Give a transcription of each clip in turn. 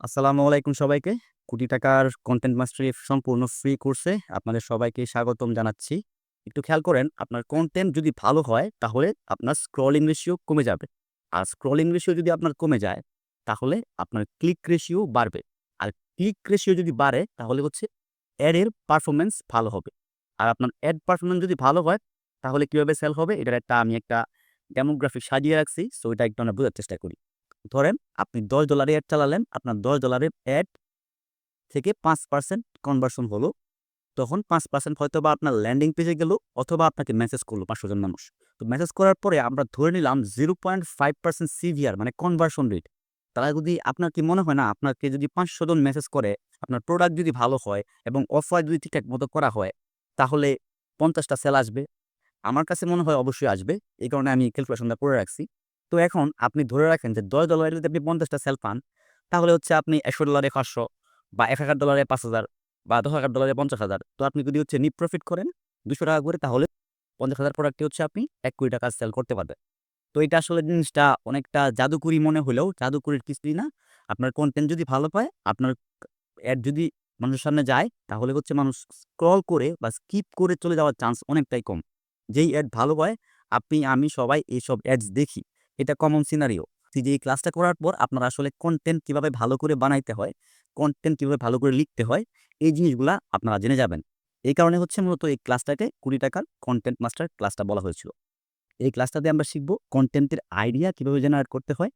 আসসালামু আলাইকুম সবাইকে। কোটি টাকার কন্টেন্ট মাস্টারি সম্পূর্ণ ফ্রি কোর্সে আপনাদের সবাইকে স্বাগতম জানাচ্ছি। একটু খেয়াল করেন, আপনার কন্টেন্ট যদি ভালো হয়, তাহলে আপনার স্ক্রলিং রেশিও কমে যাবে। আর স্ক্রলিং রেশিও যদি আপনার কমে যায়, তাহলে আপনার ক্লিক রেশিও বাড়বে। আর ক্লিক রেশিও যদি বাড়ে, তাহলে হচ্ছে অ্যাড এর পারফরম্যান্স ভালো হবে। আর আপনার অ্যাড পারফরমেন্স যদি ভালো হয়, তাহলে কীভাবে সেল হবে এটার একটা আমি একটা ডেমোগ্রাফিক সাজিয়ে রাখছি। সো এটা একটু আমরা বোঝার চেষ্টা করি। ধরেন আপনি $10 এর অ্যাড চালালেন, আপনার $10 এর অ্যাড থেকে পাঁচ পার্সেন্ট কনভার্সন হলো। তখন 5% হয়তোবা আপনার ল্যান্ডিং পেজে গেল অথবা আপনাকে মেসেজ করল ৫০০ জন মানুষ। তো মেসেজ করার পরে আমরা ধরে নিলাম 0.5% সিভিআর মানে কনভার্সন রেট। তারা যদি আপনার কি মনে হয় না আপনাকে যদি ৫০০ জন মেসেজ করে, আপনার প্রোডাক্ট যদি ভালো হয় এবং অফার যদি ঠিকঠাক মতো করা হয় তাহলে ৫০ টা সেল আসবে। আমার কাছে মনে হয় অবশ্যই আসবে। এই কারণে আমি ক্যালকুলেশনটা করে রাখছি। তো এখন আপনি ধরে রাখেন যে $10 এ যদি আপনি পঞ্চাশটা সেল পান তাহলে হচ্ছে আপনি $১০০ এ ৫০০ বা $১,০০০ এ ৫,০০০ বা $১০,০০০ এ ৫০,০০০ তো আপনি যদি হচ্ছে নিট প্রফিট করেন ৳২০০ করে তাহলে ৫০,০০০ প্রোডাক্টে হচ্ছে আপনি ৳১,০০,০০,০০০ টাকার সেল করতে পারবেন। তো এটা আসলে জিনিসটা অনেকটা জাদুকরি মনে হলেও জাদুকরির কিছুই না। আপনার কনটেন্ট যদি ভালো পায়, আপনার অ্যাড যদি মানুষের সামনে যায় তাহলে হচ্ছে মানুষ স্ক্রল করে বা স্কিপ করে চলে যাওয়ার চান্স অনেকটাই কম। যেই অ্যাড ভালো হয় আপনি, আমি সবাই এইসব অ্যাডস দেখি। এটা কমন সিনারিও। যে এই ক্লাসটা করার পর আপনারা আসলে কন্টেন্ট কীভাবে ভালো করে বানাইতে হয়, কনটেন্ট কীভাবে ভালো করে লিখতে হয় এই জিনিসগুলা আপনারা জেনে যাবেন। এই কারণে হচ্ছে মূলত এই ক্লাসটাকে কুড়ি টাকার কন্টেন্ট মাস্টার ক্লাসটা বলা হয়েছিল। এই ক্লাসটাতে আমরা শিখব কন্টেন্টের আইডিয়া কীভাবে জেনারেট করতে হয়,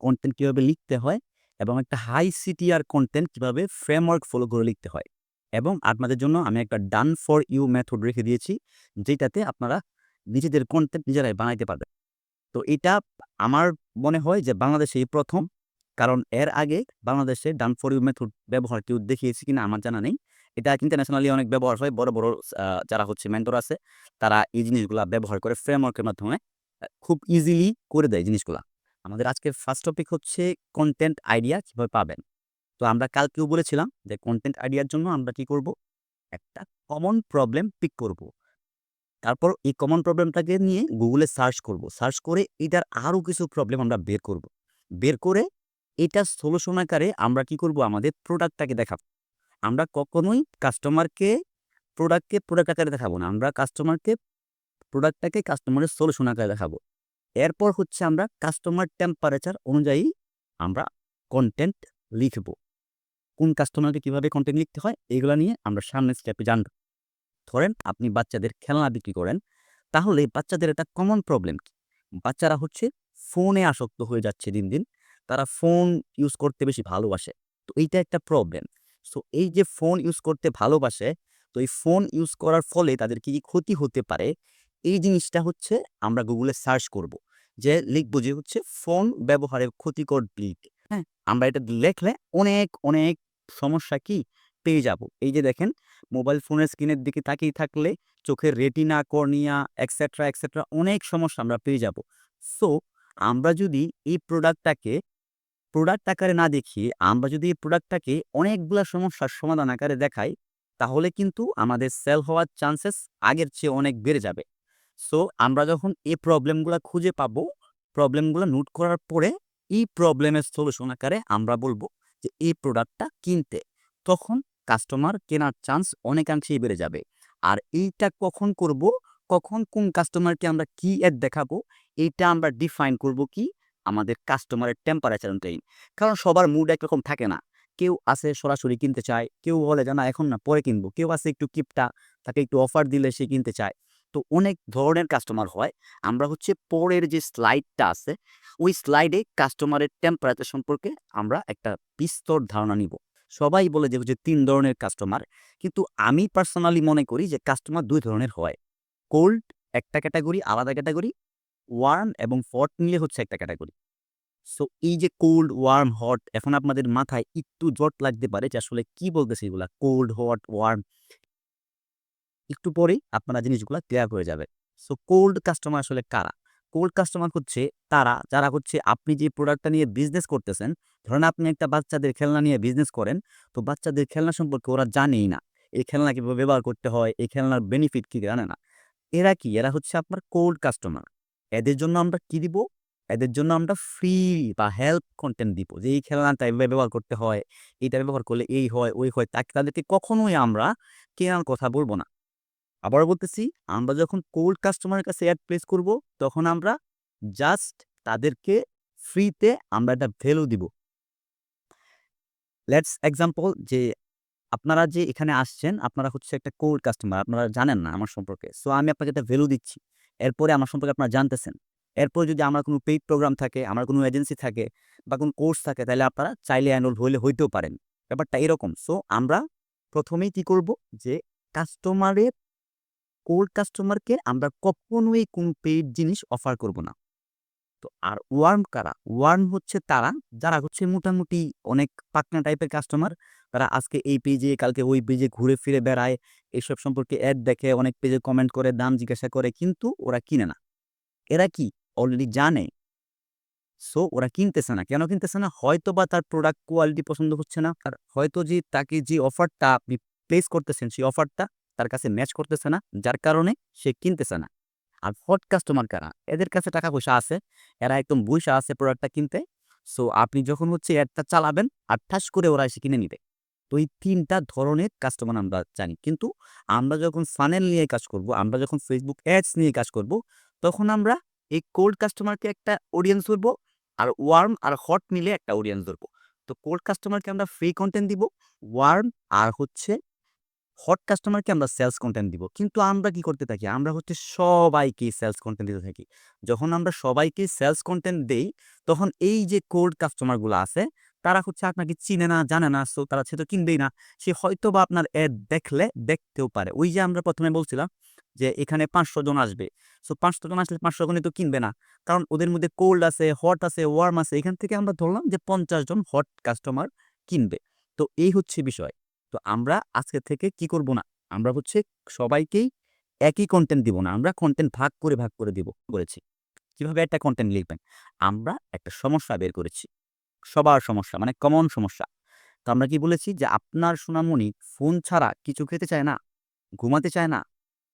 কন্টেন্ট কীভাবে লিখতে হয় এবং একটা হাই সিটিআর কন্টেন্ট কীভাবে ফ্রেমওয়ার্ক ফলো করে লিখতে হয়। এবং আপনাদের জন্য আমি একটা ডান ফর ইউ মেথড রেখে দিয়েছি যেটাতে আপনারা নিজেদের কন্টেন্ট নিজেরাই বানাইতে পারবেন। তো এটা আমার মনে হয় যে বাংলাদেশে এই প্রথম কারণ এর আগে বাংলাদেশে ডান ফর ইউ মেথড ব্যবহার কেউ দেখিয়েছে কিনা আমার জানা নেই। এটা ইন্টারন্যাশনালি অনেক ব্যবহার হয়। বড়, বড় যারা হচ্ছে মেন্টর আছে তারা এই জিনিসগুলা ব্যবহার করে ফ্রেমওয়ার্কের মাধ্যমে খুব ইজিলি করে দেয় জিনিসগুলা। আমাদের আজকে ফার্স্ট টপিক হচ্ছে কনটেন্ট আইডিয়া কীভাবে পাবেন। তো আমরা কালকেও বলেছিলাম যে কন্টেন্ট আইডিয়ার জন্য আমরা কি করব? একটা কমন প্রবলেম পিক করব। তারপর এই কমন প্রবলেমটাকে নিয়ে গুগলে সার্চ করব। সার্চ করে এটার আরও কিছু প্রবলেম আমরা বের করব। বের করে এটার সলিউশন আকারে আমরা কি করব? আমাদের প্রোডাক্টটাকে দেখাবো। আমরা কখনোই কাস্টমারকে প্রোডাক্টকে প্রোডাক্ট আকারে দেখাবো না। আমরা কাস্টমারকে প্রোডাক্টটাকে কাস্টমারের সলিউশন আকারে দেখাবো। এরপর হচ্ছে আমরা কাস্টমার টেম্পারেচার অনুযায়ী আমরা কন্টেন্ট লিখব। কোন কাস্টমারকে কীভাবে কন্টেন্ট লিখতে হয় এগুলা নিয়ে আমরা সামনের স্টেপে জানব। ধরেন আপনি বাচ্চাদের খেলনা বিক্রি করেন, তাহলে বাচ্চাদের একটা কমন প্রবলেম কি? বাচ্চারা হচ্ছে ফোনে আসক্ত হয়ে যাচ্ছে দিন, দিন। তারা ফোন ইউজ করতে বেশি ভালোবাসে। তো এইটা একটা প্রবলেম। সো এই যে ফোন ইউজ করতে ভালোবাসে, তো এই ফোন ইউজ করার ফলে তাদের কি, কি ক্ষতি হতে পারে এই জিনিসটা হচ্ছে আমরা গুগলে সার্চ করব। যে লিখব যে হচ্ছে ফোন ব্যবহারের ক্ষতিকর দিক। হ্যাঁ? আমরা এটা লেখলে অনেক, অনেক সমস্যা কি পেয়ে যাব। এই যে দেখেন মোবাইল ফোনের স্ক্রিনের দিকে তাকিয়ে থাকলে চোখের রেটিনা, কর্নিয়া এটসেট্রা, এটসেট্রা অনেক সমস্যা আমরা পেয়ে যাব। সো আমরা যদি এই প্রোডাক্টটাকে প্রোডাক্ট আকারে না দেখিয়ে আমরা যদি এই প্রোডাক্টটাকে অনেকগুলা সমস্যার সমাধান আকারে দেখাই তাহলে কিন্তু আমাদের সেল হওয়ার চান্সেস আগের চেয়ে অনেক বেড়ে যাবে। সো আমরা যখন এই প্রবলেমগুলা খুঁজে পাবো, প্রবলেমগুলো নোট করার পরে এই প্রবলেমের সলিউশন আকারে আমরা বলব যে এই প্রোডাক্টটা কিনতে। তখন কাস্টমার কেনার চান্স অনেকাংশেই বেড়ে যাবে। আর এইটা কখন করব? কখন কোন কাস্টমারকে আমরা কি অ্যাড দেখাবো? এইটা আমরা ডিফাইন করব কি? আমাদের কাস্টমারের টেম্পারেচার অনুযায়ী। কারণ সবার মুড একরকম থাকে না। কেউ আছে সরাসরি কিনতে চায়, কেউ বলে যে না এখন না পরে কিনবো। কেউ আছে একটু কিপটা, তাকে একটু অফার দিলে সে কিনতে চায়। তো অনেক ধরনের কাস্টমার হয়। আমরা হচ্ছে পরের যে স্লাইডটা আছে, ওই স্লাইডে কাস্টমারের টেম্পারেচার সম্পর্কে আমরা একটা বিস্তর ধারণা নিব। সবাই বলে যে হচ্ছে তিন ধরনের কাস্টমার। কিন্তু আমি পার্সোনালি মনে করি যে কাস্টমার দুই ধরনের হয়। কোল্ড একটা ক্যাটাগরি আলাদা ক্যাটাগরি ওয়ার্ম এবং হট মিলে হচ্ছে একটা ক্যাটাগরি সো এই যে কোল্ড, ওয়ার্ম, হট এখন আপনাদের মাথায় একটু জট লাগতে পারে যে আসলে কি বলতেছে এগুলা? Cold, hot, warm. একটু পরেই আপনারা জিনিসগুলো ক্লিয়ার হয়ে যাবে। সো কোল্ড কাস্টমার আসলে কারা? কোল্ড কাস্টমার হচ্ছে তারা যারা হচ্ছে আপনি যে প্রোডাক্টটা নিয়ে বিজনেস করতেছেন, ধরেন আপনি একটা বাচ্চাদের খেলনা নিয়ে বিজনেস করেন, তো বাচ্চাদের খেলনা সম্পর্কে ওরা জানেই না। এই খেলনা কীভাবে ব্যবহার করতে হয়, এই খেলনার বেনিফিট কি জানে না। এরা কি? এরা হচ্ছে আপনার কোল্ড কাস্টমার। এদের জন্য আমরা কি দিব? এদের জন্য আমরা ফ্রি বা হেল্প কন্টেন্ট দিব যে এই খেলনাটা এভাবে ব্যবহার করতে হয় এইটা ব্যবহার করলে এই হয় ওই হয় তাকে তাদেরকে কখনোই আমরা কেনার কথা বলব না আবার বলতেছি আমরা যখন কোল্ড কাস্টমারের কাছে অ্যাড প্লেস করব তখন আমরা জাস্ট তাদেরকে ফ্রিতে আমরা একটা ভ্যালু দিব লেটস এক্সাম্পল যে আপনারা যে এখানে আসছেন, আপনারা হচ্ছে একটা কোল্ড কাস্টমার আপনারা জানেন না আমার সম্পর্কে। সো আমি আপনাকে একটা ভ্যালু দিচ্ছি। এরপরে আমার সম্পর্কে আপনারা জানতেছেন। এরপর যদি আমার কোনো পেইড প্রোগ্রাম থাকে, আমার কোনো এজেন্সি থাকে বা কোনো কোর্স থাকে, তাহলে আপনারা চাইলে অ্যানুয়াল হইলে হইতেও পারেন। ব্যাপারটা এরকম। সো আমরা প্রথমেই কি করব যে কাস্টমারের কোল্ড কাস্টমারকে আমরা কখনোই কোনো পেইড জিনিস অফার করব না। তো আর ওয়ার্ম কারা? ওয়ার্ম হচ্ছে তারা, যারা হচ্ছে মোটামুটি অনেক পাকনা টাইপের কাস্টমার তারা আজকে এই পেজে কালকে ওই পেজে ঘুরে ফিরে বেড়ায় এইসব সম্পর্কে অ্যাড দেখে, অনেক পেজে কমেন্ট করে, দাম জিজ্ঞাসা করে, কিন্তু ওরা কিনে না। এরা কি? অলরেডি জানে। সো ওরা কিনতেছে না। কেন কিনতেছে না? হয়তো বা তার প্রোডাক্ট কোয়ালিটি পছন্দ হচ্ছে না, আর হয়তো যে তাকে যে অফারটা আপনি প্লেস করতেছেন, সেই অফারটা তার কাছে ম্যাচ করতেছে না, যার কারণে সে কিনতেছে না। আর হট কাস্টমার কারা? এদের কাছে টাকা পয়সা আছে, এরা একদম বৈশা আছে প্রোডাক্টটা কিনতে। সো আপনি যখন হচ্ছে অ্যাডটা চালাবেন আর ঠাস করে ওরা এসে কিনে নিবে। তো এই তিনটা ধরনের কাস্টমার আমরা জানি। কিন্তু আমরা যখন ফানেল নিয়ে কাজ করব, আমরা যখন ফেসবুক অ্যাডস নিয়ে কাজ করব, তখন আমরা এই কোল্ড কাস্টমারকে একটা অডিয়েন্স ধরবো আর ওয়ার্ম আর হট মিলে একটা অডিয়েন্স ধরবো। তো কোল্ড কাস্টমারকে আমরা ফ্রি কন্টেন্ট দিব ওয়ার্ম আর হচ্ছে হট কাস্টমারকে আমরা সেলস কন্টেন্ট দিব। কিন্তু আমরা কি করতে থাকি? আমরা হচ্ছে সবাইকে সেলস কন্টেন্ট দিতে থাকি। যখন আমরা সবাইকে সেলস কন্টেন্ট দেই, তখন এই যে কোল্ড কাস্টমারগুলো আছে, তারা হচ্ছে আপনাকে চিনে না, জানে না সো তারা সে তো কিনবেই না। সে হয়তো বা আপনার অ্যাড দেখলে দেখতেও পারে। ওই যে আমরা প্রথমে বলছিলাম যে এখানে পাঁচশো জন আসবে। সো পাঁচশো জন আসলে পাঁচশো জনই তো কিনবে না। কারণ ওদের মধ্যে কোল্ড আছে হট আছে ওয়ার্ম আছে। এখান থেকে আমরা ধরলাম যে পঞ্চাশ জন হট কাস্টমার কিনবে। তো এই হচ্ছে বিষয়। তো আমরা আজকে থেকে কি করব না? আমরা হচ্ছে সবাইকেই একই কন্টেন্ট দিব না, আমরা কন্টেন্ট ভাগ করে ভাগ করে দিব করেছি। কীভাবে একটা কন্টেন্ট লিখবেন? আমরা একটা সমস্যা বের করেছি। সবার সমস্যা মানে কমন সমস্যা। তো আমরা কি বলেছি যে আপনার সোনামণি ফোন ছাড়া কিছু খেতে চায় না, ঘুমাতে চায় না,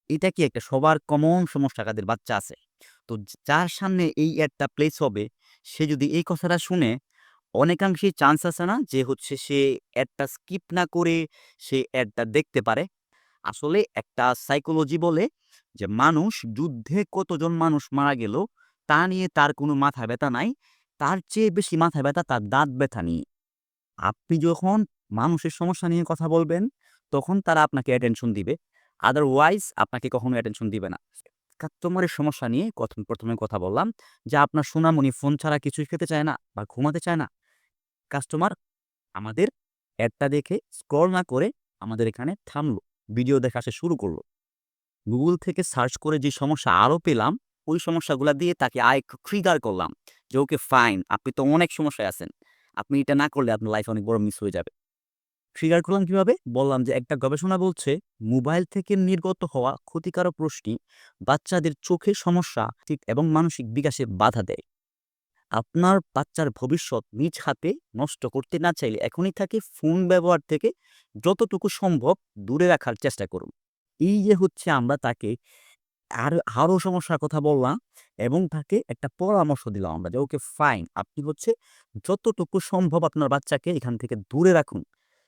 এটা কি একটা সবার কমন সমস্যা কাদের বাচ্চা আছে? তো যার সামনে এই অ্যাডটা প্লেস হবে, সে যদি এই কথাটা শুনে অনেকাংশেই চান্স আছে না যে হচ্ছে সে অ্যাডটা স্কিপ না করে সে অ্যাডটা দেখতে পারে। আসলে একটা সাইকোলজি বলে যে মানুষ যুদ্ধে কতজন মানুষ মারা গেল তা নিয়ে তার কোনো মাথা ব্যথা নাই। তার চেয়ে বেশি মাথা ব্যথা তার দাঁত ব্যথা নিয়ে। আপনি যখন মানুষের সমস্যা নিয়ে কথা বলবেন, তখন তারা আপনাকে অ্যাটেনশন দিবে। আদারওয়াইজ আপনাকে কখনো অ্যাটেনশন দিবে না। কাস্টমারের সমস্যা নিয়ে প্রথমে কথা বললাম যে আপনার সোনামণি ফোন ছাড়া কিছুই খেতে চায় না বা ঘুমাতে চায় না। কাস্টমার আমাদের অ্যাডটা দেখে স্ক্রল না করে আমাদের এখানে থামলো ভিডিও দেখা সে শুরু করল। গুগল থেকে সার্চ করে যে সমস্যা আরও পেলাম, ওই সমস্যাগুলো দিয়ে তাকে আয় ট্রিগার করলাম যে, ওকে ফাইন আপনি তো অনেক সমস্যায় আছেন। আপনি এটা না করলে আপনার লাইফ অনেক বড় মিস হয়ে যাবে। ট্রিগার করলাম কীভাবে? বললাম যে, একটা গবেষণা বলছে মোবাইল থেকে নির্গত হওয়া ক্ষতিকারক রশ্মি বাচ্চাদের চোখে সমস্যা ঠিক এবং মানসিক বিকাশে বাধা দেয়। আপনার বাচ্চার ভবিষ্যৎ নিজ হাতে নষ্ট করতে না চাইলে এখনই থাকে ফোন ব্যবহার থেকে যতটুকু সম্ভব দূরে রাখার চেষ্টা করুন। এই যে হচ্ছে আমরা তাকে আর আরও সমস্যার কথা বললাম এবং তাকে একটা পরামর্শ দিলাম আমরা যে, ওকে ফাইন আপনি হচ্ছে যতটুকু সম্ভব আপনার বাচ্চাকে এখান থেকে দূরে রাখুন।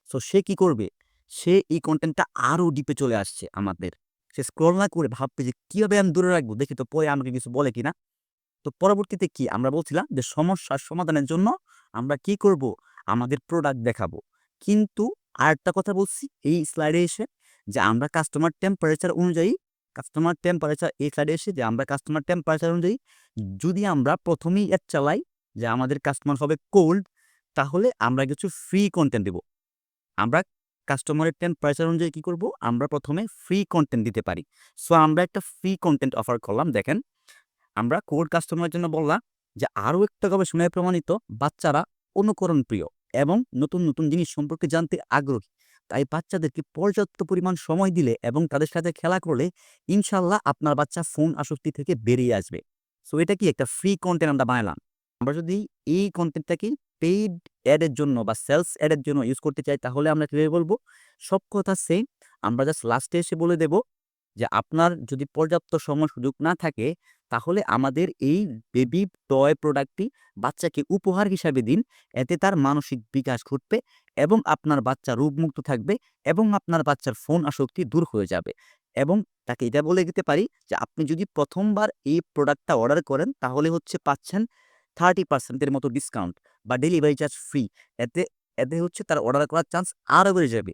সো সে কি করবে? সে এই কন্টেন্টটা আরও ডিপে চলে আসছে আমাদের। সে স্ক্রল না করে ভাববে যে, কীভাবে আমি দূরে রাখব? দেখি তো পরে আমাকে কিছু বলে কিনা। তো পরবর্তীতে কি? আমরা বলছিলাম যে সমস্যার সমাধানের জন্য আমরা কি করব? আমাদের প্রোডাক্ট দেখাবো। কিন্তু আরেকটা কথা বলছি, এই স্লাইডে এসে যে আমরা কাস্টমার টেম্পারেচার অনুযায়ী কাস্টমার টেম্পারেচার এই স্লাইডে এসে যে আমরা কাস্টমার টেম্পারেচার অনুযায়ী যদি আমরা প্রথমেই অ্যাড চালাই যে আমাদের কাস্টমার হবে কোল্ড তাহলে আমরা কিছু ফ্রি কন্টেন্ট দেব। আমরা কাস্টমারের টেম্পারেচার অনুযায়ী কী করব? আমরা প্রথমে ফ্রি কন্টেন্ট দিতে পারি। সো আমরা একটা ফ্রি কন্টেন্ট অফার করলাম, দেখেন। আমরা কোল্ড কাস্টমারের জন্য বললাম যে, আরও একটা গবেষণায় প্রমাণিত বাচ্চারা অনুকরণ প্রিয় এবং নতুন নতুন জিনিস সম্পর্কে জানতে আগ্রহী। তাই বাচ্চাদেরকে পর্যাপ্ত পরিমাণ সময় দিলে এবং তাদের সাথে খেলা করলে ইনশাল্লাহ আপনার বাচ্চা ফোন আসক্তি থেকে বেরিয়ে আসবে। সো এটা কি একটা ফ্রি কন্টেন্ট আমরা বানালাম? আমরা যদি এই কন্টেন্টটাকে পেইড অ্যাডের জন্য বা সেলস অ্যাডের জন্য ইউজ করতে চাই, তাহলে আমরা কীভাবে বলব? সব কথা সেম আমরা জাস্ট লাস্টে এসে বলে দেব যে, আপনার যদি পর্যাপ্ত সময় সুযোগ না থাকে তাহলে আমাদের এই বেবি টয় প্রোডাক্টটি বাচ্চাকে উপহার হিসাবে দিন। এতে তার মানসিক বিকাশ ঘটবে এবং আপনার বাচ্চা রোগমুক্ত থাকবে এবং আপনার বাচ্চার ফোন আসক্তি দূর হয়ে যাবে। এবং তাকে এটা বলে দিতে পারি যে, আপনি যদি প্রথমবার এই প্রোডাক্টটা অর্ডার করেন, তাহলে হচ্ছে পাচ্ছেন থার্টি পার্সেন্টের মতো ডিসকাউন্ট বা ডেলিভারি চার্জ ফ্রি এতে এতে হচ্ছে তার অর্ডার করার চান্স আরও বেড়ে যাবে।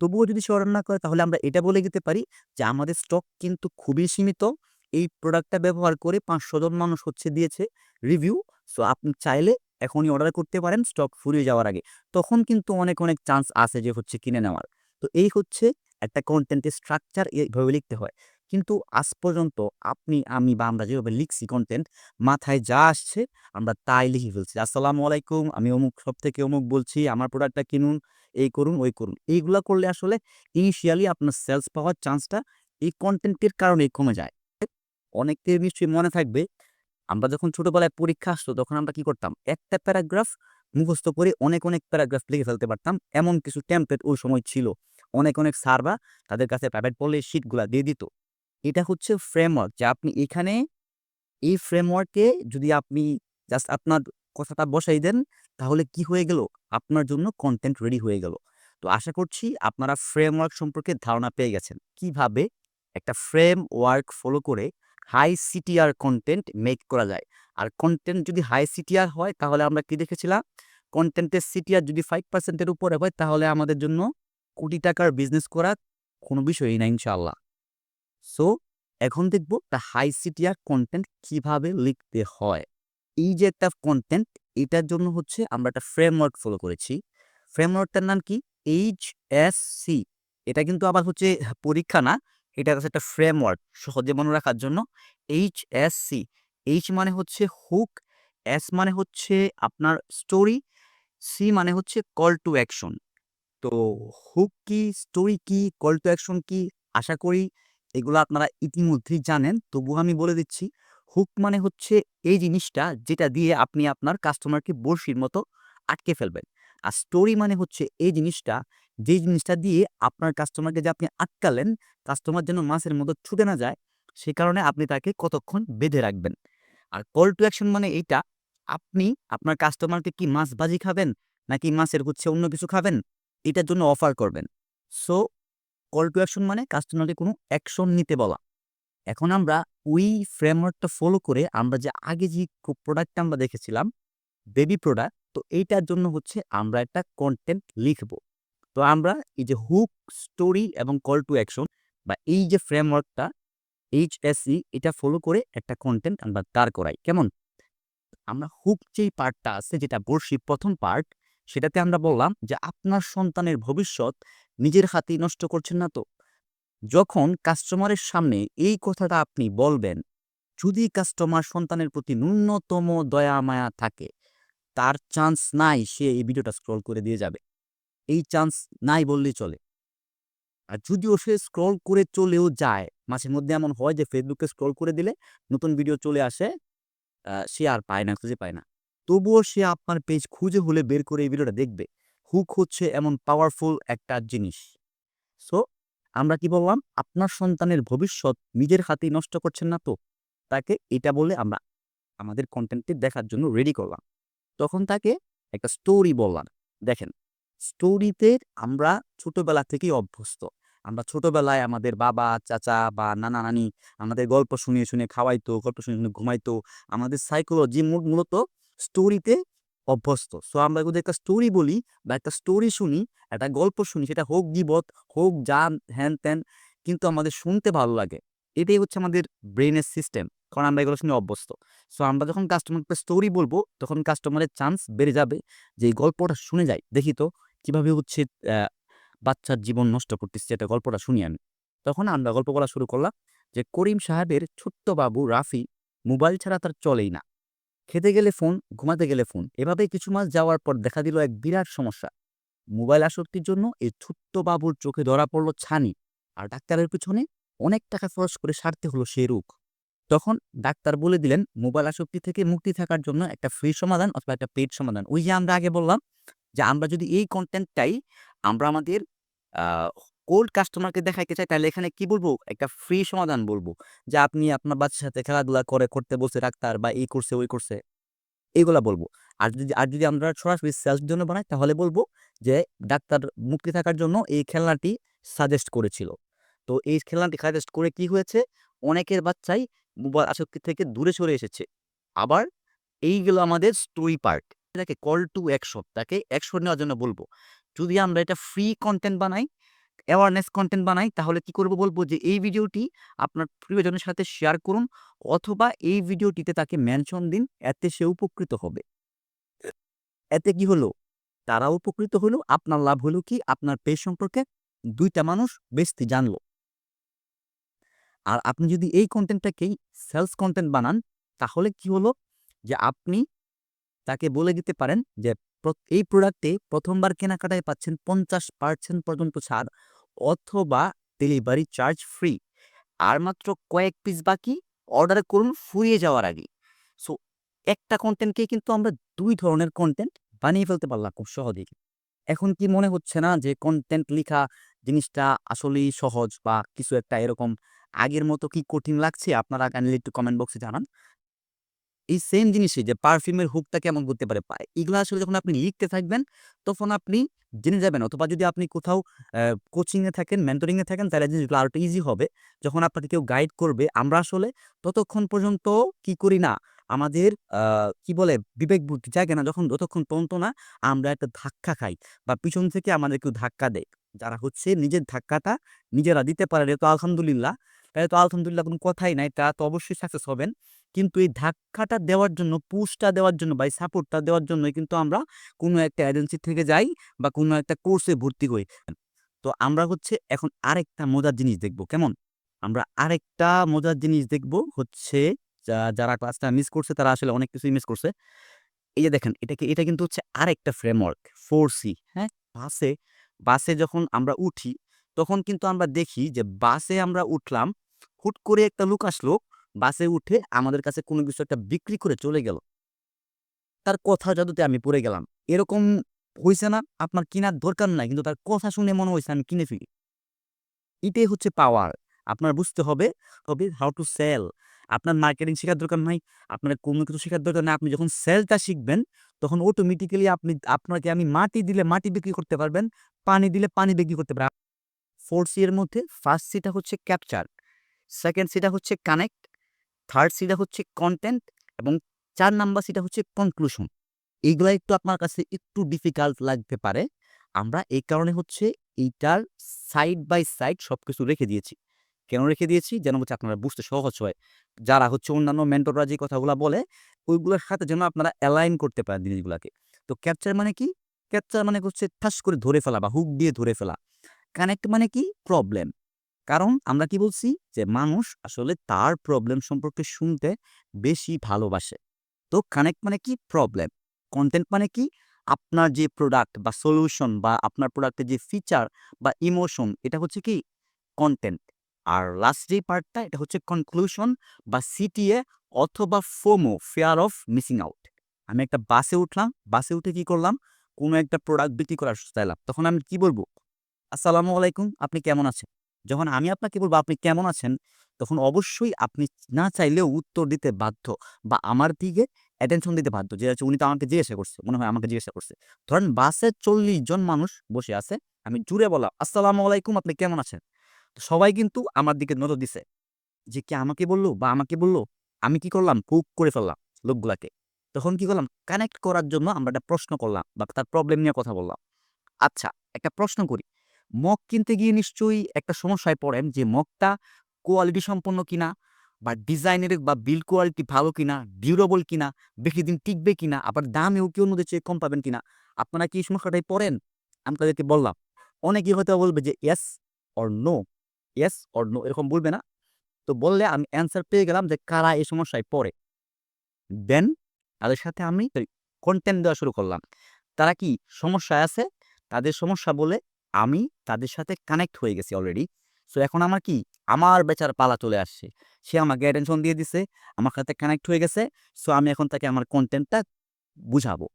তবুও যদি সে অর্ডার না করে, তাহলে আমরা এটা বলে দিতে পারি যে, আমাদের স্টক কিন্তু খুবই সীমিত। এই প্রোডাক্টটা ব্যবহার করে পাঁচশো জন মানুষ হচ্ছে দিয়েছে রিভিউ সো আপনি চাইলে এখনই অর্ডার করতে পারেন স্টক ফুরিয়ে যাওয়ার আগে। তখন কিন্তু অনেক অনেক চান্স আছে যে হচ্ছে কিনে নেওয়ার। তো এই হচ্ছে একটা কন্টেন্টের স্ট্রাকচার এইভাবে লিখতে হয়। কিন্তু আজ পর্যন্ত আপনি, আমি বা আমরা যেভাবে লিখছি কন্টেন্ট মাথায় যা আসছে, আমরা তাই লিখে ফেলছি। আসসালামু আলাইকুম, আমি অমুক, সব থেকে অমুক বলছি, আমার প্রোডাক্টটা কিনুন, এই করুন, ওই করুন। এইগুলা করলে আসলে ইনিশিয়ালি আপনার সেলস পাওয়ার চান্সটা এই কন্টেন্টের কারণেই কমে যায়। অনেকের নিশ্চয়ই মনে থাকবে। আমরা যখন ছোটবেলায় পরীক্ষা আসতো, তখন আমরা কি করতাম? একটা প্যারাগ্রাফ মুখস্থ করে অনেক অনেক প্যারাগ্রাফ লিখে ফেলতে পারতাম। এমন কিছু টেমপ্লেট ওই সময় ছিল। অনেক অনেক সার্ভার তাদের কাছে প্রাইভেট পড়লে শিটগুলা দিয়ে দিত। এটা হচ্ছে ফ্রেমওয়ার্ক যে আপনি এখানে এই ফ্রেমওয়ার্কে যদি আপনি জাস্ট আপনার কথাটা বসাই দেন, তাহলে কি হয়ে গেল? আপনার জন্য কন্টেন্ট রেডি হয়ে গেল। তো আশা করছি আপনারা ফ্রেমওয়ার্ক সম্পর্কে ধারণা পেয়ে গেছেন। কীভাবে একটা ফ্রেমওয়ার্ক ফলো করে হাই সিটিআর কন্টেন্ট মেক করা যায়। আর কন্টেন্ট যদি হাই সিটিআর হয়, তাহলে আমরা কি দেখেছিলাম? কন্টেন্টের সিটিআর যদি ফাইভ পার্সেন্টের উপরে হয়, তাহলে আমাদের জন্য কোটি টাকার বিজনেস করা কোনো বিষয়ই না ইনশাআল্লাহ। সো এখন দেখব তা হাই সিটিআর কন্টেন্ট কীভাবে লিখতে হয়। এই যে একটা কন্টেন্ট এটার জন্য হচ্ছে আমরা একটা ফ্রেমওয়ার্ক ফলো করেছি। ফ্রেমওয়ার্কটার নাম কি? এইচ এস সি এটা কিন্তু আবার হচ্ছে পরীক্ষা না। এটা হচ্ছে একটা ফ্রেমওয়ার্ক সহজে মনে রাখার জন্য। এইচ এস সি এইচ মানে হচ্ছে হুক এস মানে হচ্ছে আপনার স্টোরি সি মানে হচ্ছে কল টু অ্যাকশন তো হুক কি স্টোরি কি কল টু অ্যাকশন কি, আশা করি এগুলো আপনারা ইতিমধ্যেই জানেন। তবুও আমি বলে দিচ্ছি হুক মানে হচ্ছে এই জিনিসটা যেটা দিয়ে আপনি আপনার কাস্টমারকে বড়শির মতো আটকে ফেলবেন। আর স্টোরি মানে হচ্ছে এই জিনিসটা যে জিনিসটা দিয়ে আপনার কাস্টমারকে যে আপনি আটকালেন কাস্টমার যেন মাছের মতো ছুটে না যায়, সে কারণে আপনি তাকে কতক্ষণ বেঁধে রাখবেন। আর কল টু অ্যাকশন মানে এইটা, আপনি আপনার কাস্টমারকে কি মাছ ভাজি খাবেন, নাকি মাছের হচ্ছে অন্য কিছু খাবেন, এটার জন্য অফার করবেন। সো কল টু অ্যাকশন মানে কাস্টমারকে কোনো অ্যাকশন নিতে বলা। এখন আমরা ওই ফ্রেমওয়ার্কটা ফলো করে আমরা যে আগে যে প্রোডাক্টটা আমরা দেখেছিলাম বেবি প্রোডাক্ট তো এইটার জন্য হচ্ছে আমরা একটা কন্টেন্ট লিখব। তো আমরা এই যে হুক স্টোরি এবং কল টু অ্যাকশন বা এই যে ফ্রেমওয়ার্কটা এইচ এইচএসসি এটা ফলো করে একটা কন্টেন্ট আমরা দাঁড় করাই। কেমন? আমরা হুক যেই পার্টটা আছে, যেটা বর্ষি প্রথম পার্ট সেটাতে আমরা বললাম যে আপনার সন্তানের ভবিষ্যৎ নিজের হাতেই নষ্ট করছেন না তো? যখন কাস্টমারের সামনে এই কথাটা আপনি বলবেন, যদি কাস্টমার সন্তানের প্রতি ন্যূনতম দয়া, মায়া থাকে, তার চান্স নাই সে এই ভিডিওটা স্ক্রল করে দিয়ে যাবে। এই চান্স নাই বললেই চলে। আর যদিও সে স্ক্রল করে চলেও যায়, মাঝে মধ্যে এমন হয় যে ফেসবুকে স্ক্রল করে দিলে নতুন ভিডিও চলে আসে সে আর পায় না, খুঁজে পায় না। তবুও সে আপনার পেজ খুঁজে হলে বের করে এই ভিডিওটা দেখবে। হুক হচ্ছে এমন পাওয়ারফুল একটা জিনিস। সো আমরা কি বললাম? আপনার সন্তানের ভবিষ্যৎ নিজের হাতেই নষ্ট করছেন না তো? তাকে এটা বলে আমরা আমাদের কন্টেন্টটি দেখার জন্য রেডি করলাম। তখন তাকে একটা স্টোরি বললাম। দেখেন স্টোরিতে আমরা ছোটবেলা থেকেই অভ্যস্ত। আমরা ছোটবেলায় আমাদের বাবা, চাচা বা নানা নানি আমাদের গল্প শুনিয়ে শুনে খাওয়াইতো, গল্প শুনে শুনে ঘুমাইতো। আমাদের সাইকোলজি মূলত স্টোরিতে অভ্যস্ত। সো আমরা যদি একটা স্টোরি বলি বা একটা স্টোরি শুনি, একটা গল্প শুনি, সেটা হোক গিবত, হোক জান হ্যান ত্যান কিন্তু আমাদের শুনতে ভালো লাগে। এটাই হচ্ছে আমাদের ব্রেনের সিস্টেম কারণ আমরা এগুলো শুনে অভ্যস্ত। সো আমরা যখন কাস্টমারকে স্টোরি বলব, তখন কাস্টমারের চান্স বেড়ে যাবে যে এই গল্পটা শুনে যায় দেখি তো কীভাবে হচ্ছে বাচ্চার জীবন নষ্ট করতেছে এটা গল্পটা শুনি আমি। তখন আমরা গল্প বলা শুরু করলাম যে করিম সাহেবের ছোট্ট বাবু রাফি মোবাইল ছাড়া তার চলেই না। খেতে গেলে ফোন, ঘুমাতে গেলে ফোন, এভাবে কিছু মাস যাওয়ার পর দেখা দিল এক বিরাট সমস্যা। মোবাইল আসক্তির জন্য এই ছোট্ট বাবুর চোখে ধরা পড়ল ছানি আর ডাক্তারের পিছনে অনেক টাকা খরচ করে সারতে হলো সেই রোগ। তখন ডাক্তার বলে দিলেন, মোবাইল আসক্তি থেকে মুক্তি থাকার জন্য একটা ফ্রি সমাধান অথবা একটা পেড সমাধান। ওই যে আমরা আগে বললাম যে আমরা যদি এই কন্টেন্টটাই আমরা আমাদের কোল্ড কাস্টমারকে দেখাইতে চাই, তাহলে এখানে কি বলব? একটা ফ্রি সমাধান বলব। যে আপনি আপনার বাচ্চার সাথে খেলাধুলা করে, করতে বসে ডাক্তার বা এই করছে, ওই করছে, এগুলা বলব। আর যদি আর যদি আমরা সরাসরি সেলস জন্য বানাই, তাহলে বলব যে ডাক্তার মুক্তি থাকার জন্য এই খেলনাটি সাজেস্ট করেছিল। তো এই খেলনাটি সাজেস্ট করে কি হয়েছে? অনেকের বাচ্চাই মোবাইল আসক্তি থেকে দূরে সরে এসেছে। আবার এইগুলো আমাদের স্টোরি পার্ট এটাকে কল টু অ্যাকশন তাকে অ্যাকশন নেওয়ার জন্য বলব। যদি আমরা এটা ফ্রি কন্টেন্ট বানাই অ্যাওয়ারনেস কন্টেন্ট বানাই, তাহলে কি করব বলব যে, এই ভিডিওটি আপনার প্রিয়জনের সাথে শেয়ার করুন, অথবা এই ভিডিওটিতে তাকে মেনশন দিন, এতে সে উপকৃত হবে। এতে কি হলো? তারা উপকৃত হলো, আপনার লাভ হলো কি? আপনার পেজ সম্পর্কে দুইটা মানুষ বেশি জানলো। আর আপনি যদি এই কন্টেন্টটাকেই সেলস কন্টেন্ট বানান, তাহলে কি হলো? যে, আপনি তাকে বলে দিতে পারেন যে এই প্রোডাক্টে প্রথমবার কেনাকাটায় পাচ্ছেন পঞ্চাশ পার্সেন্ট পর্যন্ত ছাড় অথবা ডেলিভারি চার্জ ফ্রি আর মাত্র কয়েক পিস বাকি অর্ডার করুন ফুরিয়ে যাওয়ার আগে সো একটা কন্টেন্টকে কিন্তু আমরা দুই ধরনের কন্টেন্ট বানিয়ে ফেলতে পারলাম খুব সহজেই। এখন কি মনে হচ্ছে না যে কন্টেন্ট লেখা জিনিসটা আসলেই সহজ বা কিছু একটা এরকম আগের মতো কি কঠিন লাগছে? আপনারা কাইন্ডলি একটু কমেন্ট বক্সে জানান। এই সেম জিনিসই যে পারফিউমের হুকটা কেমন করতে পারে পায় এগুলো আসলে যখন আপনি লিখতে থাকবেন, তখন আপনি জেনে যাবেন। অথবা যদি আপনি কোথাও কোচিংয়ে থাকেন মেন্টরিংয়ে থাকেন, তাহলে জিনিসগুলো আরও ইজি হবে। যখন আপনাকে কেউ গাইড করবে, আমরা আসলে ততক্ষণ পর্যন্ত কি করি না, আমাদের কি বলে, বিবেক বুদ্ধি জাগে না। যখন যতক্ষণ পর্যন্ত না, আমরা একটা ধাক্কা খাই বা পিছন থেকে আমাদের কেউ ধাক্কা দেয়। যারা হচ্ছে নিজের ধাক্কাটা নিজেরা দিতে পারে তো আলহামদুলিল্লাহ। তাহলে তো আলহামদুলিল্লাহ কোনো কথাই নাই তা তো অবশ্যই সাকসেস হবেন। কিন্তু এই ধাক্কাটা দেওয়ার জন্য পুশটা দেওয়ার জন্য বা এই সাপোর্টটা দেওয়ার জন্যই কিন্তু আমরা কোনো একটা এজেন্সি থেকে যাই বা কোনো একটা কোর্সে ভর্তি হই। তো আমরা হচ্ছে এখন আরেকটা মজার জিনিস দেখব, কেমন? আমরা আরেকটা মজার জিনিস দেখব হচ্ছে যারা ক্লাসটা মিস করছে তারা আসলে অনেক কিছুই মিস করছে। এই যে দেখেন, এটাকে, এটা কিন্তু হচ্ছে আরেকটা ফ্রেমওয়ার্ক ফোর সি হ্যাঁ? বাসে বাসে যখন আমরা উঠি, তখন কিন্তু আমরা দেখি যে বাসে আমরা উঠলাম, হুট করে একটা লোক আসলো বাসে উঠে আমাদের কাছে কোনো কিছু একটা বিক্রি করে চলে গেল। তার কথা জাদুতে আমি পড়ে গেলাম। এরকম হয়েছে না, আপনার কেনার দরকার নাই, কিন্তু তার কথা শুনে মনে হয়েছে আমি কিনে ফেলি। এটাই হচ্ছে পাওয়ার আপনার বুঝতে হবে তবে হাউ টু সেল আপনার মার্কেটিং শেখার দরকার নাই, আপনার কোনো কিছু শেখার দরকার নাই। আপনি যখন সেলটা শিখবেন, তখন অটোমেটিক্যালি আপনি, আপনাকে আমি মাটি দিলে মাটি বিক্রি করতে পারবেন, পানি দিলে পানি বিক্রি করতে পারবেন। ফোর সি এর মধ্যে ফার্স্ট সিটা হচ্ছে ক্যাপচার সেকেন্ড সিটা হচ্ছে কানেক্ট থার্ড সিটা হচ্ছে কন্টেন্ট এবং চার নাম্বার সিটা হচ্ছে কনক্লুশন এইগুলা একটু আপনার কাছে একটু ডিফিকাল্ট লাগতে পারে। আমরা এই কারণে হচ্ছে এইটার সাইড বাই সাইড সব কিছু রেখে দিয়েছি। কেন রেখে দিয়েছি? যেন হচ্ছে আপনারা বুঝতে সহজ হয়। যারা হচ্ছে অন্যান্য মেন্টররা যে কথাগুলো বলে, ওইগুলোর সাথে যেন আপনারা অ্যালাইন করতে পারেন জিনিসগুলোকে। তো ক্যাপচার মানে কি? ক্যাপচার মানে হচ্ছে ঠাস করে ধরে ফেলা বা হুক দিয়ে ধরে ফেলা। কানেক্ট মানে কি? প্রবলেম কারণ আমরা কি বলছি? যে মানুষ আসলে তার প্রবলেম সম্পর্কে শুনতে বেশি ভালোবাসে। তো কানেক্ট মানে কি? প্রবলেম কন্টেন্ট মানে কি? আপনার যে প্রোডাক্ট বা সলিউশন বা আপনার প্রোডাক্টের যে ফিচার বা ইমোশন এটা হচ্ছে কি? কন্টেন্ট আর লাস্ট যে পার্টটা এটা হচ্ছে কনক্লুশন বা সিটিএ অথবা FOMO fear of missing out আমি একটা বাসে উঠলাম, বাসে উঠে কি করলাম? কোনো একটা প্রোডাক্ট বিক্রি করার চাইলাম তখন আমি কি বলব? আসসালামু আলাইকুম, আপনি কেমন আছেন? যখন আমি আপনাকে বলব, আপনি কেমন আছেন? তখন অবশ্যই আপনি না চাইলেও উত্তর দিতে বাধ্য বা আমার দিকে অ্যাটেনশন দিতে বাধ্য। যে হচ্ছে উনি তো আমাকে জিজ্ঞাসা করছে, মনে হয় আমাকে জিজ্ঞাসা করছে। ধরেন বাসে চল্লিশ জন মানুষ বসে আছে, আমি জুড়ে বললাম, আসসালামু আলাইকুম, আপনি কেমন আছেন? সবাই কিন্তু আমার দিকে নজর দিছে। যে কে আমাকে বলল বা আমাকে বলল, আমি কি করলাম? কুক করে ফেললাম লোকগুলাকে। তখন কি করলাম? কানেক্ট করার জন্য আমরা একটা প্রশ্ন করলাম বা তার প্রবলেম নিয়ে কথা বললাম। আচ্ছা একটা প্রশ্ন করি। মগ কিনতে গিয়ে নিশ্চয়ই একটা সমস্যায় পড়েন যে, মগটা কোয়ালিটি সম্পন্ন কিনা বা ডিজাইনের বা বিল কোয়ালিটি ভালো কিনা ডিউরেবল কিনা, বেশি দিন টিকবে কিনা, আবার দামেও কি অন্যদের চেয়ে কম পাবেন কিনা, আপনারা কি এই সমস্যাটাই পড়েন? আমি তাদেরকে বললাম। অনেকেই হয়তো বলবে যে yes or no yes or no এরকম বলবে না। তো বললে আমি অ্যান্সার পেয়ে গেলাম যে, কারা এই সমস্যায় পড়ে? দেন তাদের সাথে আমি কন্টেন্ট দেওয়া শুরু করলাম। তারা কি সমস্যায় আছে? তাদের সমস্যা বলে আমি তাদের সাথে কানেক্ট হয়ে গেছি অলরেডি সো এখন আমার কি? আমার বেচার পালা চলে আসছে। সে আমাকে অ্যাটেনশন দিয়ে দিছে, আমার সাথে কানেক্ট হয়ে গেছে। সো আমি এখন তাকে আমার কন্টেন্টটা বুঝাবো।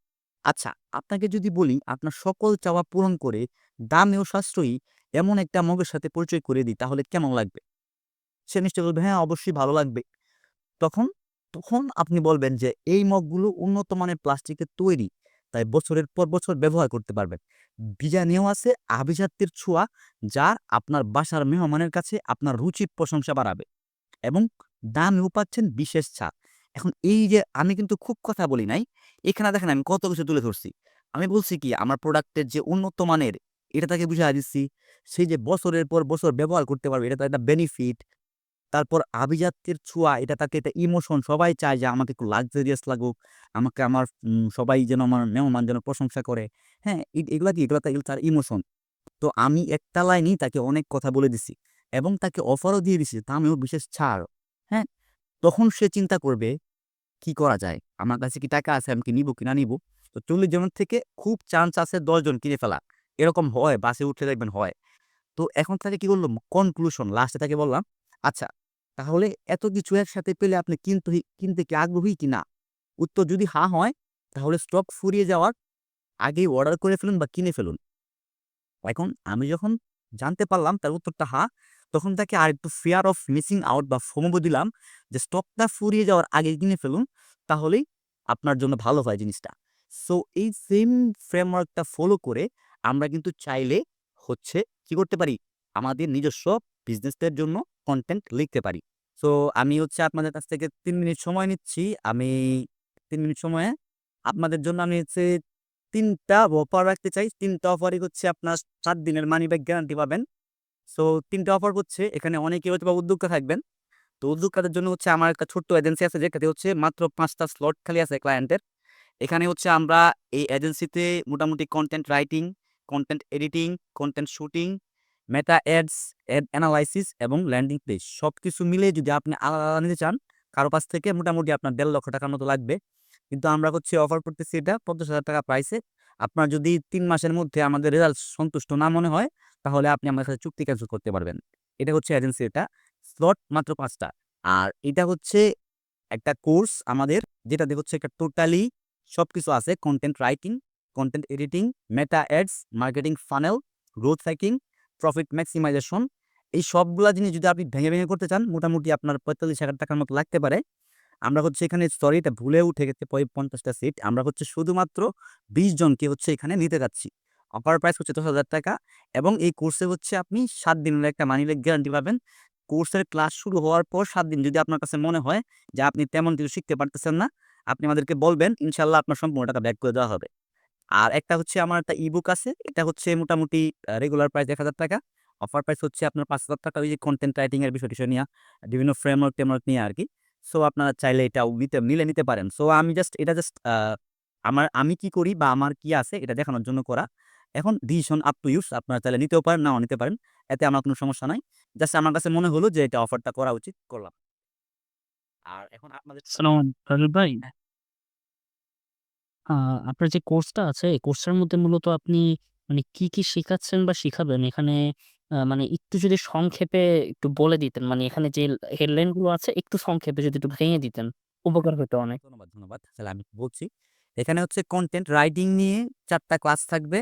আচ্ছা আপনাকে যদি বলি, আপনার সকল চাওয়া পূরণ করে দামেও সাশ্রয়ী এমন একটা মগের সাথে পরিচয় করে দিই, তাহলে কেমন লাগবে? সে নিশ্চয় বলবে হ্যাঁ অবশ্যই ভালো লাগবে। তখন তখন আপনি বলবেন যে, এই মগগুলো উন্নত মানের প্লাস্টিকের তৈরি তাই বছরের পর বছর ব্যবহার করতে পারবেন। বিজানিও আছে, আভিজাত্যের ছোঁয়া যা আপনার বাসার মেহমানের কাছে আপনার রুচির প্রশংসা বাড়াবে এবং দামেও পাচ্ছেন বিশেষ ছাড়। এখন এই যে আমি কিন্তু খুব কথা বলি নাই, এখানে দেখেন আমি কত কিছু তুলে ধরছি। আমি বলছি কি, আমার প্রোডাক্টের যে উন্নত মানের, এটা তাকে বুঝিয়ে দিচ্ছি। সেই যে বছরের পর বছর ব্যবহার করতে পারবে, এটা তো একটা বেনিফিট তারপর আভিজাত্যের ছোঁয়া, এটা তাকে, এটা ইমোশন সবাই চায় যে আমাকে একটু লাক্সারিয়াস লাগুক, আমাকে আমার সবাই যেন আমার মেহমান যেন প্রশংসা করে। হ্যাঁ এগুলা কি? এগুলা এগুলো তার ইমোশন তো আমি একটা লাইনই তাকে অনেক কথা বলে দিছি এবং তাকে অফারও দিয়ে দিছি দামেও বিশেষ ছাড়। হ্যাঁ তখন সে চিন্তা করবে, কি করা যায়? আমার কাছে কি টাকা আছে? আমি কি নিব কি না নিব? তো চল্লিশ জনের থেকে খুব চান্স আছে দশজন কিনে ফেলা। এরকম হয়, বাসে উঠলে দেখবেন হয়। তো এখন তাকে কি বললাম কনক্লুশন লাস্টে তাকে বললাম আচ্ছা তাহলে এত কিছু একসাথে পেলে আপনি কিনতে কিনতে কি আগ্রহী কি না? উত্তর যদি হ্যাঁ হয়, তাহলে স্টক ফুরিয়ে যাওয়ার আগেই অর্ডার করে ফেলুন বা কিনে ফেলুন। এখন আমি যখন জানতে পারলাম তার উত্তরটা হ্যাঁ তখন তাকে আর একটু ফিয়ার অফ মিসিং আউট বা ফোমো দিলাম যে স্টকটা ফুরিয়ে যাওয়ার আগে কিনে ফেলুন, তাহলেই আপনার জন্য ভালো হয় জিনিসটা। সো এই সেম ফ্রেমওয়ার্কটা ফলো করে আমরা কিন্তু চাইলে হচ্ছে কি করতে পারি? আমাদের নিজস্ব বিজনেসদের জন্য কন্টেন্ট লিখতে পারি। সো আমি হচ্ছে আপনাদের কাছ থেকে তিন মিনিট সময় নিচ্ছি। আমি তিন মিনিট সময়ে আপনাদের জন্য আমি হচ্ছে তিনটা অফার রাখতে চাই। তিনটা অফারই হচ্ছে আপনার সাত দিনের মানি ব্যাগ গ্যারান্টি পাবেন। সো তিনটা অফার হচ্ছে, এখানে অনেকে হয়তো বা উদ্যোক্তা থাকবেন। তো উদ্যোক্তাদের জন্য হচ্ছে আমার একটা ছোট্ট এজেন্সি আছে, যেখানে হচ্ছে মাত্র পাঁচটা স্লট খালি আছে ক্লায়েন্টের এখানে হচ্ছে আমরা এই এজেন্সিতে মোটামুটি content writing content editing content shooting Meta ads ad analysis এবং ল্যান্ডিং পেজ সব কিছু মিলে যদি আপনি আলাদা আলাদা নিতে চান, কারও কাছ থেকে মোটামুটি আপনার দেড় লক্ষ টাকার মতো লাগবে। কিন্তু আমরা হচ্ছে অফার করতেছি এটা পঞ্চাশ হাজার টাকা প্রাইসে আপনার যদি তিন মাসের মধ্যে আমাদের রেজাল্ট সন্তুষ্ট না মনে হয়, তাহলে আপনি আমার সাথে চুক্তি ক্যান্সেল করতে পারবেন। এটা হচ্ছে এজেন্সি এটা। স্লট মাত্র পাঁচটা। আর এটা হচ্ছে একটা কোর্স আমাদের, যেটা যেটাতে হচ্ছে একটা টোটালি সব কিছু আছে। Content writing content editing Meta ads marketing funnel growth hacking profit maximisation এই সবগুলা জিনিস যদি আপনি ভেঙে ভেঙে করতে চান, মোটামুটি আপনার পঁয়তাল্লিশ হাজার টাকার মতো লাগতে পারে। আমরা হচ্ছে এখানে সরি এটা ভুলে উঠে গেছে পঞ্চাশটা সিট আমরা হচ্ছে শুধুমাত্র বিশ জনকে হচ্ছে এখানে নিতে যাচ্ছি। অফার প্রাইস হচ্ছে দশ হাজার টাকা এবং এই কোর্সে হচ্ছে আপনি সাত দিনের একটা মানি ব্যাক গ্যারান্টি পাবেন। কোর্সের ক্লাস শুরু হওয়ার পর সাত দিন যদি আপনার কাছে মনে হয় যে আপনি তেমন কিছু শিখতে পারতেছেন না, আপনি আমাদেরকে বলবেন ইনশাল্লাহ আপনার সম্পূর্ণ টাকা ব্যাক করে দেওয়া হবে। আর একটা হচ্ছে আমার একটা ইবুক আছে। এটা হচ্ছে মোটামুটি রেগুলার প্রাইস এক হাজার টাকা। অফার প্রাইস হচ্ছে আপনার পাঁচ হাজার টাকা ওই যে কন্টেন্ট রাইটিং এর বিষয় টিষয় নিয়ে বিভিন্ন ফ্রেমওয়ার্ক টেমওয়ার্ক নিয়ে আর কি সো আপনারা চাইলে এটা নিতে নিলে নিতে পারেন। সো আমি জাস্ট এটা জাস্ট আমার আমি কি করি বা আমার কি আছে এটা দেখানোর জন্য করা। এখন ডিসিশন আপ টু ইউস আপনারা চাইলে নিতেও পারেন নাও নিতে পারেন। এতে আমার কোনো সমস্যা নাই। জাস্ট আমার কাছে মনে হলো যে এটা অফারটা করা উচিত করলাম। আর এখন আপনাদের ভাই। আপনার যে কোর্সটা আছে, এই কোর্সটার মধ্যে মূলত আপনি মানে কি কি শেখাচ্ছেন বা শিখাবেন? এখানে মানে একটু যদি সংক্ষেপে একটু বলে দিতেন মানে এখানে যে হেডলাইনগুলো আছে, একটু সংক্ষেপে যদি একটু ভেঙে দিতেন, উপকার হতো অনেক। ধন্যবাদ ধন্যবাদ। তাহলে আমি বলছি, এখানে হচ্ছে কন্টেন্ট রাইটিং নিয়ে চারটা ক্লাস থাকবে।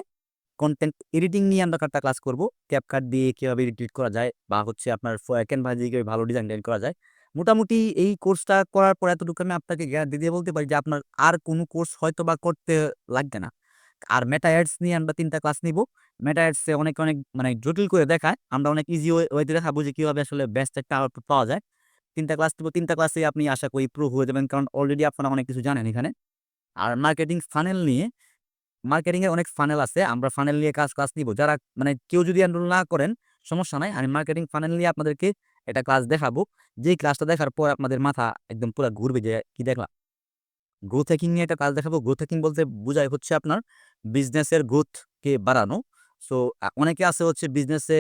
কন্টেন্ট এডিটিং নিয়ে আমরা চারটা ক্লাস করব। ক্যাপকাট দিয়ে কীভাবে এডিট করা যায় বা হচ্ছে আপনার ক্যানভাস দিয়ে কীভাবে ভালো ডিজাইন ডিজাইন করা যায়। মোটামুটি এই কোর্সটা করার পর এতটুকু আমি আপনাকে গ্যারান্টি দিয়ে বলতে পারি যে, আপনার আর কোনো কোর্স হয়তো বা করতে লাগবে না। আর মেটা অ্যাডস নিয়ে আমরা তিনটা ক্লাস নিব। মেটা অ্যাডসে অনেক অনেক মানে জটিল করে দেখায়। আমরা অনেক ইজি ওয়েতে দেখাবো যে কীভাবে আসলে বেস্ট একটা আউটপুট পাওয়া যায়। তিনটা ক্লাস নিব। তিনটা ক্লাসে আপনি আশা করি প্রুভ হয়ে যাবেন। কারণ অলরেডি আপনারা অনেক কিছু জানেন এখানে। আর মার্কেটিং ফানেল নিয়ে মার্কেটিং এর অনেক ফানেল আছে। আমরা ফানেল নিয়ে কাজ ক্লাস নিব। যারা মানে কেউ যদি এনরোল না করেন, সমস্যা নাই। আমি মার্কেটিং ফানেল নিয়ে আপনাদেরকে এটা ক্লাস দেখাবো। যেই ক্লাসটা দেখার পর আপনাদের মাথা একদম পুরো ঘুরবে যে কি দেখলাম? গ্রোথ হ্যাকিং নিয়ে একটা কাজ দেখাবো। গ্রোথ হ্যাকিং বলতে বোঝায় হচ্ছে আপনার বিজনেসের গ্রোথকে বাড়ানো। সো অনেকে আছে হচ্ছে বিজনেসে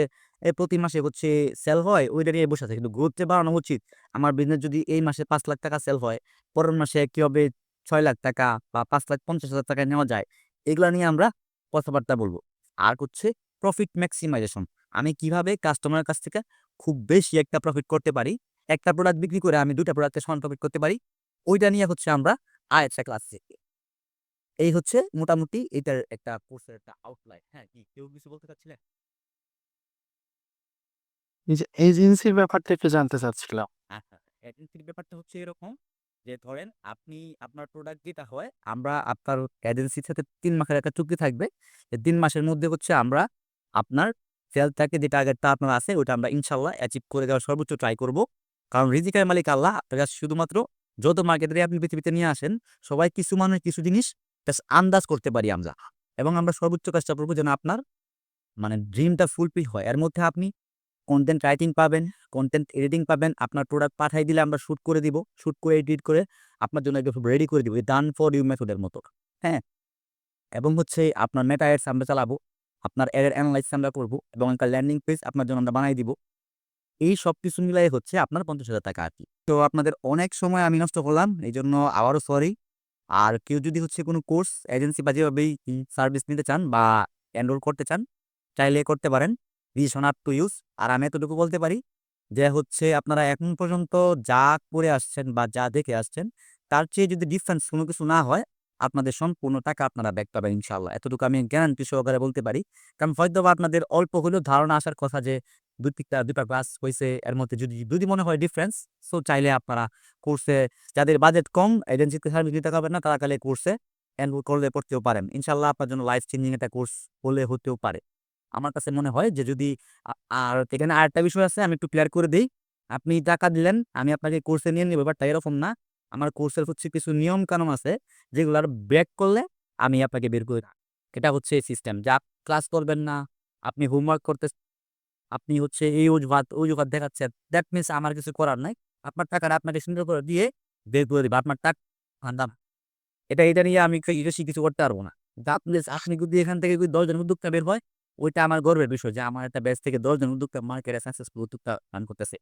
প্রতি মাসে হচ্ছে সেল হয়, ওইটা নিয়ে বসে আছে। কিন্তু গ্রোথে বাড়ানো উচিত। আমার বিজনেস যদি এই মাসে পাঁচ লাখ টাকা সেল হয়, পরের মাসে কীভাবে ছয় লাখ টাকা বা পাঁচ লাখ পঞ্চাশ হাজার টাকা নেওয়া যায়। এগুলা নিয়ে আমরা কথাবার্তা বলব। আর হচ্ছে প্রফিট ম্যাক্সিমাইজেশন আমি কীভাবে কাস্টমারের কাছ থেকে খুব বেশি একটা প্রফিট করতে পারি? একটা প্রোডাক্ট বিক্রি করে আমি দুটা প্রোডাক্টের সমান প্রফিট করতে পারি? ওইটা নিয়ে হচ্ছে আমরা একটা ক্লাস শিখি এই হচ্ছে মোটামুটি এটার একটা কোর্সের একটা আউটলাইন হ্যাঁ কি? কেউ কিছু বলতে চাচ্ছিলেন এজেন্সির ব্যাপারটা একটু জানতে চাচ্ছিলাম। আচ্ছা, এজেন্সির ব্যাপারটা হচ্ছে এরকম যে ধরেন আপনি আপনার প্রোডাক্ট যেটা হয় আমরা আপনার এজেন্সির সাথে ৩ মাসের একটা চুক্তি থাকবে। ৩ মাসের মধ্যে হচ্ছে আমরা আপনার সেলসটাকে যে টার্গেটটা আপনার আছে ওটা আমরা ইনশাল্লাহ অ্যাচিভ করে দেওয়ার সর্বোচ্চ ট্রাই করব। কারণ রিজিকের মালিক আল্লাহ। আপনার শুধুমাত্র যত মার্কেটারই আপনি পৃথিবীতে নিয়ে আসেন, সবাই কিছু মানুষ কিছু জিনিস আন্দাজ করতে পারি আমরা। এবং আমরা সর্বোচ্চ চেষ্টা করব যেন আপনার মানে ড্রিমটা ফুলফিল হয়। এর মধ্যে আপনি কনটেন্ট রাইটিং পাবেন, কনটেন্ট এডিটিং পাবেন। আপনার প্রোডাক্ট পাঠায় দিলে আমরা শ্যুট করে দিব। শুট করে এডিট করে আপনার জন্য একটু রেডি করে দিব। ডান ফর ইউ মেথডের মতো। হ্যাঁ? এবং হচ্ছে আপনার মেটা অ্যাডস আমরা চালাবো। আপনার এর এনালাইসিস আমরা করব এবং একটা ল্যান্ডিং পেজ আপনার জন্য আমরা বানায় দিব। এই সব কিছু মিলায়ে হচ্ছে আপনার ৳৫০,০০০ আরকি। তো আপনাদের অনেক সময় আমি নষ্ট করলাম। এই জন্য আবারও সরি। আর কেউ যদি হচ্ছে কোনো কোর্স এজেন্সি বা যেভাবেই সার্ভিস নিতে চান বা এনরোল করতে চান, চাইলে করতে পারেন। Decision up to you. আর আমি এতটুকু বলতে পারি যে হচ্ছে আপনারা এখন পর্যন্ত যা করে আসছেন বা যা দেখে আসছেন, তার চেয়ে যদি ডিফারেন্স কোনো কিছু না হয়, আপনাদের সম্পূর্ণ টাকা আপনারা ব্যাক পাবেন ইনশাআল্লাহ। এতটুকু আমি গ্যারান্টি সহকারে বলতে পারি। কারণ হয়তোবা আপনাদের অল্প হলেও ধারণা আসার কথা যে ২ টা ২ টা ক্লাস হইছে এর মধ্যে যদি যদি মনে হয় ডিফারেন্স, সো চাইলে আপনারা কোর্সে যাদের বাজেট কম এজেন্সিতে সার্ভিস দিতে পারবেন না তারা চাইলে কোর্সে এনরোল করলে পড়তেও পারেন। ইনশাল্লাহ আপনার জন্য লাইফ চেঞ্জিং একটা কোর্স হলে হতেও পারে। আমার কাছে মনে হয় যে যদি আর এখানে আরেকটা বিষয় আছে আমি একটু ক্লিয়ার করে দিই আপনি টাকা দিলেন, আমি আপনাকে কোর্সে নিয়ে নিব ব্যাপারটা এরকম না। আমার কোর্সের হচ্ছে কিছু নিয়ম কানুন আছে যেগুলার ব্রেক করলে আমি আপনাকে বের করে। এটা হচ্ছে এই সিস্টেম। যে ক্লাস করবেন না, আপনি হোমওয়ার্ক করতে আপনি হচ্ছে এই অজুহাত, অজুহাত দেখাচ্ছেন। দ্যাট মিনস আমার কিছু করার নাই। আপনার টাকাটা আপনাকে সুন্দর করে দিয়ে বের করে দিব। আপনার টাক আন্দাম এটা এটা নিয়ে আমি বেশি কিছু করতে পারব না। দ্যাট মিনস আপনি যদি এখান থেকে যদি ১০ জন উদ্যোক্তা বের হয়, ওইটা আমার গর্বের বিষয় যে আমার একটা ব্যাচ থেকে দশজন উদ্যোক্তা মার্কেটে সাকসেসফুল উদ্যোক্তা রান করতেছে।